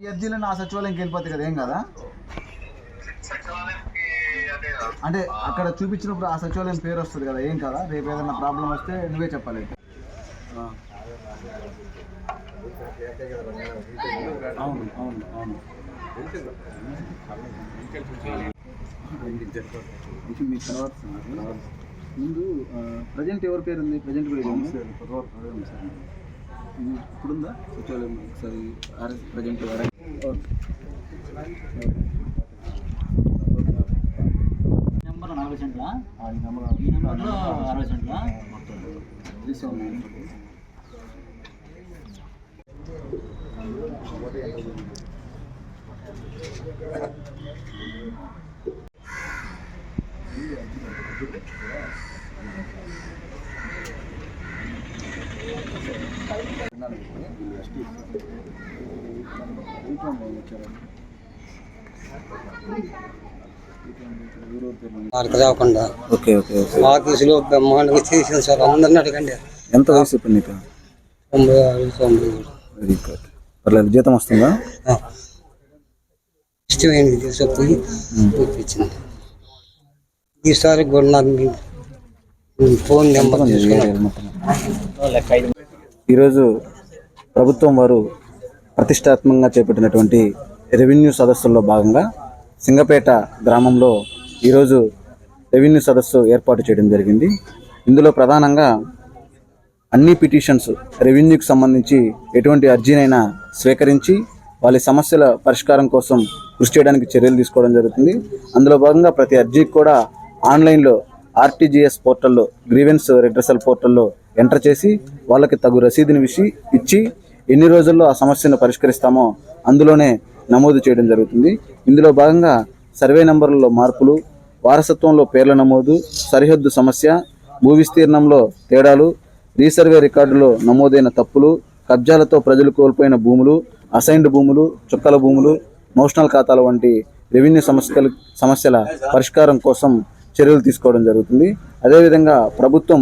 ఈ అర్జీలో నా సచివాలయంకి వెళ్ళిపోతాయి కదా ఏం కదా? అంటే అక్కడ చూపించినప్పుడు ఆ సచివాలయం పేరు వస్తుంది కదా ఏం కదా? రేపు ఏదైనా ప్రాబ్లం వస్తే నువ్వే చెప్పాలి. ఆ. అవును అవును అవును. మీకు తర్వాత తర్వాత. ముందు ప్రజెంట్ ఎవరి పేరు ఉంది? ప్రజెంట్ కూడా ఇది సార్ ఇప్పుడుందా సచివాలయం ఒకసారి ప్రజెంట్ నెంబర్ నలభై సెంట్ల ఈ నెంబర్ ఈ నెంబర్లో అరవై సెంట్ల మొత్తం త్రీ వాళ్ళకి రాకుండా ఓకే ఓకే. ఆఫీసులో బ్రహ్మాండంగా చేసింది సార్ అందరిని అడగండి. ఎంత వయసు ఇప్పుడు నీకు? తొంభై ఆరు తొంభై. వెరీ గుడ్ పర్లేదు జీతం వస్తుందా. ఇష్టమైనది తీసుకుపోయి చూపించింది ఈసారి కూడా నాకు ఫోన్ నెంబర్ తీసుకున్నాను ఈరోజు ప్రభుత్వం వారు ప్రతిష్టాత్మకంగా చేపట్టినటువంటి రెవెన్యూ సదస్సుల్లో భాగంగా సింగపేట గ్రామంలో ఈరోజు రెవెన్యూ సదస్సు ఏర్పాటు చేయడం జరిగింది. ఇందులో ప్రధానంగా అన్ని పిటిషన్స్ రెవెన్యూకి సంబంధించి ఎటువంటి అర్జీనైనా స్వీకరించి వాళ్ళ సమస్యల పరిష్కారం కోసం కృషి చేయడానికి చర్యలు తీసుకోవడం జరుగుతుంది. అందులో భాగంగా ప్రతి అర్జీకి కూడా ఆన్లైన్లో ఆర్టీజీఎస్ పోర్టల్లో గ్రీవెన్స్ రిడ్రసల్ పోర్టల్లో ఎంటర్ చేసి వాళ్ళకి తగు రసీదుని విషి ఇచ్చి ఎన్ని రోజుల్లో ఆ సమస్యను పరిష్కరిస్తామో అందులోనే నమోదు చేయడం జరుగుతుంది. ఇందులో భాగంగా సర్వే నంబర్లలో మార్పులు వారసత్వంలో పేర్ల నమోదు సరిహద్దు సమస్య భూ విస్తీర్ణంలో తేడాలు రీసర్వే రికార్డులో నమోదైన తప్పులు కబ్జాలతో ప్రజలు కోల్పోయిన భూములు అసైన్డ్ భూములు చుక్కల భూములు మోషనల్ ఖాతాల వంటి రెవెన్యూ సమస్యల సమస్యల పరిష్కారం కోసం చర్యలు తీసుకోవడం జరుగుతుంది. అదేవిధంగా ప్రభుత్వం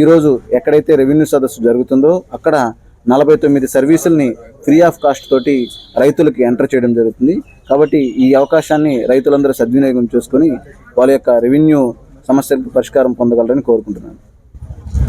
ఈరోజు ఎక్కడైతే రెవెన్యూ సదస్సు జరుగుతుందో అక్కడ నలభై తొమ్మిది సర్వీసుల్ని ఫ్రీ ఆఫ్ కాస్ట్ తోటి రైతులకు ఎంటర్ చేయడం జరుగుతుంది. కాబట్టి ఈ అవకాశాన్ని రైతులందరూ సద్వినియోగం చేసుకొని వాళ్ళ యొక్క రెవెన్యూ సమస్యలకు పరిష్కారం పొందగలరని కోరుకుంటున్నాను.